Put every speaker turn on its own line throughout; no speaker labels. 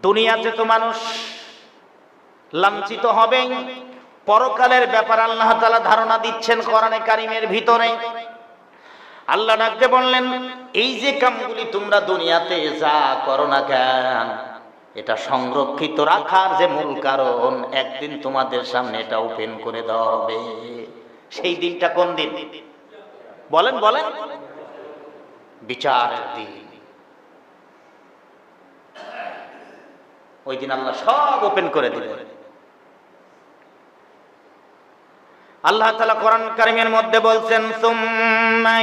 দুনিয়াতে তো মানুষ লাঞ্ছিত হবেই। পরকালের ব্যাপার আল্লাহ তালা ধারণা দিচ্ছেন কোরআনে কারিমের ভিতরে। আল্লাহ ডাকতে বললেন, এই যে কামগুলি তোমরা দুনিয়াতে যা করো না কেন, এটা সংরক্ষিত রাখার যে মূল কারণ, একদিন তোমাদের সামনে এটা ওপেন করে দেওয়া হবে। সেই দিনটা কোন দিন? বলেন বলেন। বিচার দিন। ওই দিন আল্লাহ সব ওপেন করে দিলেন। আল্লাহ তালা কোরআন কারিমের মধ্যে বলছেন, সুম্মা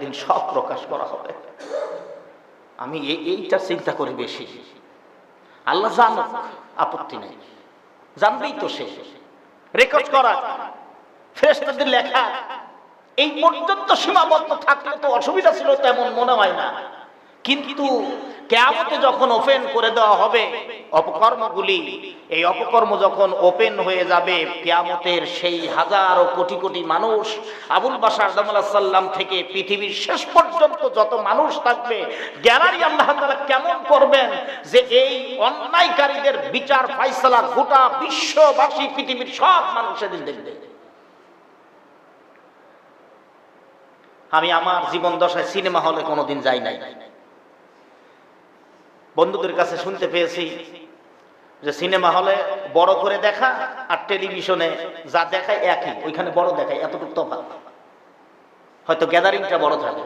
দিন সব প্রকাশ করা হবে। আমি এইটা চিন্তা করি বেশি। আল্লাহ জানুক, আপত্তি নেই। জানবেই তো সে। রেকর্ড করা, ফেরেশতাদের লেখা এই পর্যন্ত সীমাবদ্ধ থাকলে তো অসুবিধা ছিল, তেমন মনে হয় না। কিন্তু কেয়ামতে যখন ওপেন করে দেওয়া হবে, অপকর্মগুলি, এই অপকর্ম যখন ওপেন হয়ে যাবে, কেয়ামতের সেই হাজারো কোটি কোটি মানুষ, আবুল বাসার সাল্লাম থেকে পৃথিবীর শেষ পর্যন্ত যত মানুষ থাকবে গ্যালারি আল্লাহ তাআলা কেমন করবেন যে এই অন্যায়কারীদের বিচার ফাইসালা গোটা বিশ্ববাসী পৃথিবীর সব মানুষ সেদিন দেখবে। আমি আমার জীবন দশায় সিনেমা হলে কোনোদিন যাই নাই। বন্ধুদের কাছে শুনতে পেয়েছি যে সিনেমা হলে বড় করে দেখা আর টেলিভিশনে যা দেখায় একই, ওইখানে বড় দেখায়, এতটুকু তফাৎ। হয়তো গ্যাদারিংটা বড় থাকে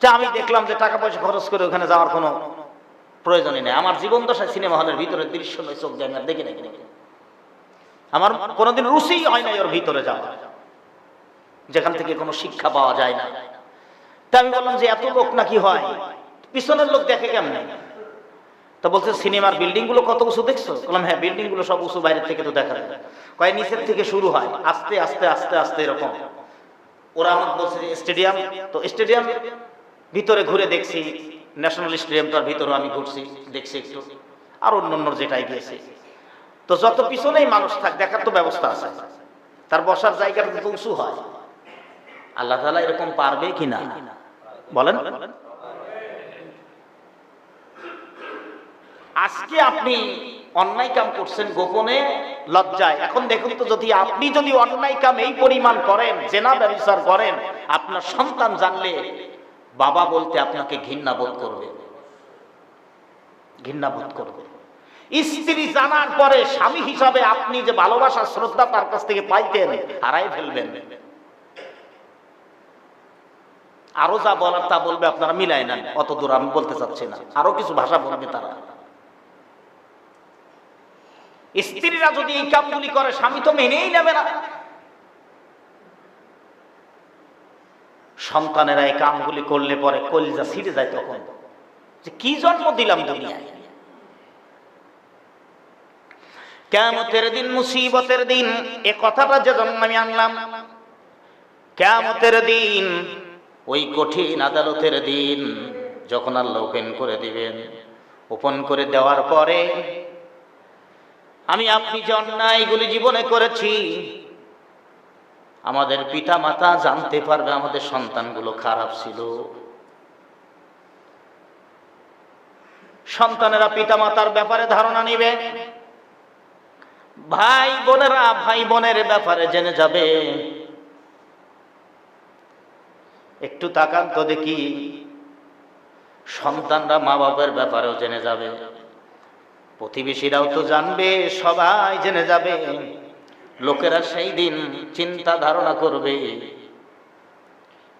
তা আমি দেখলাম যে টাকা পয়সা খরচ করে ওখানে যাওয়ার কোনো প্রয়োজনই নেই। আমার জীবন দশায় সিনেমা হলের ভিতরে দৃশ্য নয়, চোখ আমি আর দেখি নাকি আমার কোনোদিন রুচি হয় নাই ওর ভিতরে যাওয়া। যেখান থেকে কোনো শিক্ষা পাওয়া যায় না। তা আমি বললাম যে, এত লোক নাকি হয়? পিছনের লোক দেখে কেমনে? তো বলছে, সিনেমার বিল্ডিংগুলো কত উঁচু দেখছ? বললাম হ্যাঁ বিল্ডিংগুলো সব উঁচু, বাইরের থেকে তো দেখা যায়। কয়, নিচের থেকে শুরু হয়, আস্তে আস্তে আস্তে আস্তে এরকম। ওরা আমাকে বলছে, স্টেডিয়াম? তো স্টেডিয়াম ভিতরে ঘুরে দেখছি, ন্যাশনাল স্টেডিয়ামটার ভিতরে আমি ঘুরছি, দেখছি একটু, আর অন্য অন্য যেটাই গিয়েছি। তো যত পিছনেই মানুষ থাক, দেখার তো ব্যবস্থা আছে। তার বসার জায়গাটা তো উঁচু হয়। আল্লাহ তালা এরকম পারবে কি না বলেন। আজকে আপনি অন্যায় কাম করছেন গোপনে, লজ্জায়। এখন দেখুন তো, যদি আপনি যদি অন্যায় কাম এই পরিমাণ করেন, জেনা ব্যবচার করেন, আপনার সন্তান জানলে বাবা বলতে আপনাকে ঘৃণা বোধ করবে। ঘৃণা বোধ করবে। স্ত্রী জানার পরে স্বামী হিসাবে আপনি যে ভালোবাসা, শ্রদ্ধা তার কাছ থেকে পাইতেন হারাই ফেলবেন। আরও যা বলার তা বলবে আপনারা মিলাই নেন, অত দূর আমি বলতে চাচ্ছি না। আরও কিছু ভাষা বলবে তারা। স্ত্রীরা যদি এই কামগুলি করে, স্বামী তো মেনেই নেবে না। সন্তানেরা এই কামগুলি করলে পরে কলিজা ছিঁড়ে যায় তখন। যে কি জন্ম দিলাম দুনিয়ায়? কেমতের দিন, মুসিবতের দিন, এ কথাটা যে জন্ম আমি আনলাম। কেমতের দিন ওই কঠিন আদালতের দিন যখন আল্লাহ ওপেন করে দিবেন, ওপেন করে দেওয়ার পরে আমি আপনি যে অন্যায়গুলি জীবনে করেছি, আমাদের পিতা মাতা জানতে পারবে আমাদের সন্তানগুলো খারাপ ছিল। সন্তানেরা পিতা মাতার ব্যাপারে ধারণা নিবে, ভাই বোনেরা ভাই বোনের ব্যাপারে জেনে যাবে। একটু তাকান তো দেখি সন্তানরা মা বাবার ব্যাপারেও জেনে যাবে। প্রতিবেশীরাও তো জানবে, সবাই জেনে যাবে। লোকেরা সেই দিন চিন্তা ধারণা করবে।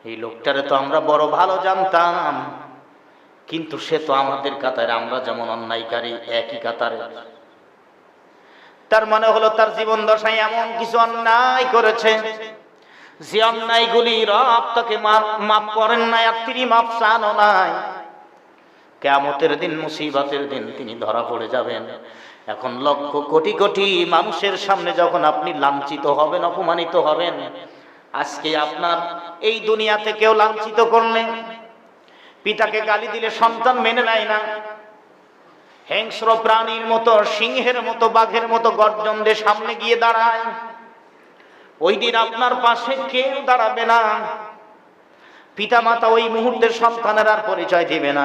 এই লোকটারে তো আমরা বড় ভালো জানতাম, কিন্তু সে তো আমাদের কাতারে, আমরা যেমন অন্যায়কারী একই কাতারে। তার মানে হলো তার জীবন দশায় এমন কিছু অন্যায় করেছে যে অন্যায়গুলি রব তাকে মাফ- করেন নাই আর তিনি মাফ চানও নাই। কেমতের দিন, মুসিবতের দিন তিনি ধরা পড়ে যাবেন। এখন লক্ষ কোটি কোটি মানুষের সামনে যখন আপনি লাঞ্ছিত হবেন, অপমানিত হবেন, আজকে আপনার এই দুনিয়াতে কেউ লাঞ্ছিত করলে, পিতাকে গালি দিলে সন্তান মেনে নেয় না। হিংস্র প্রাণীর মতো, সিংহের মতো, বাঘের মতো গর্জন দিয়ে সামনে গিয়ে দাঁড়ায়। ওই দিন আপনার পাশে কেউ দাঁড়াবে না। পিতামাতা ওই মুহূর্তে সন্তানের আর পরিচয় দিবে না।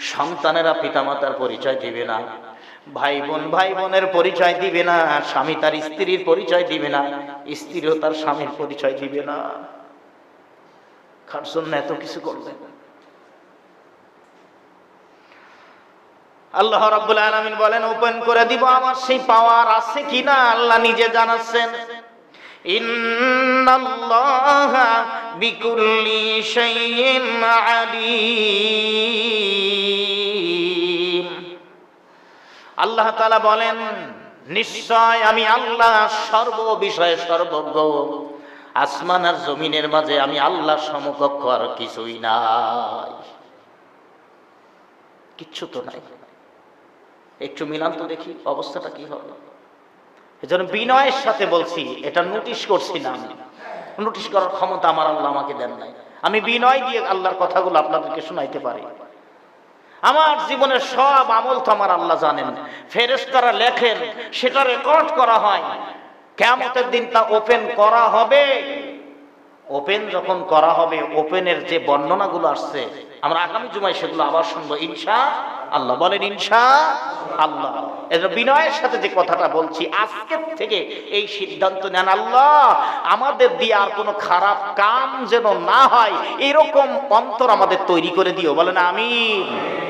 সন্তানেরা পিতামাতার পরিচয় দিবে না। ভাই বোন ভাই বোনের পরিচয় দিবে না। স্বামী তার স্ত্রীর পরিচয় দিবে না। স্ত্রীও তার স্বামীর পরিচয় দিবে না। জন্য এত কিছু করবে আল্লাহ রাব্বুল আলামিন বলেন, ওপেন করে দিব আমার সেই পাওয়ার আছে কিনা? আল্লাহ নিজে জানাচ্ছেন। ইন্নাল্লাহা বিকুল্লি শাইইন আলিম। আল্লাহ তাআলা বলেন, নিশ্চয় আমি আল্লাহ সর্ব বিষয়ে সর্বজ্ঞ। আসমান আর জমিনের মাঝে আমি আল্লাহ সমকক্ষ আর কিছুই নাই। কিচ্ছু তো নাই। একটু মিলান তো দেখি, অবস্থাটা কি হবে? এজন্য বিনয়ের সাথে বলছি, এটা নোটিশ করছি না আমি। নোটিশ করার ক্ষমতা আমার আল্লাহ আমাকে দেন নাই। আমি বিনয় দিয়ে আল্লাহর কথাগুলো আপনাদেরকে শোনাইতে পারি। আমার জীবনের সব আমল তো আমার আল্লাহ জানেন। ফেরেশতারা লেখেন, সেটা রেকর্ড করা হয়। কেমতের দিন তা ওপেন করা হবে। ওপেন যখন করা হবে ওপেনের যে বর্ণনাগুলো আসছে আমরা আগামী জুমায় সেগুলো আবার শুনব, ইনশা আল্লাহ। বলেন, ইনশা আল্লাহ। বিনয়ের সাথে যে কথাটা বলছি, আজকের থেকে এই সিদ্ধান্ত নেন আল্লাহ, আমাদের দিয়ে আর কোনো খারাপ কাম যেন না হয়, এরকম অন্তর আমাদের তৈরি করে দিও। বলেন, আমিন।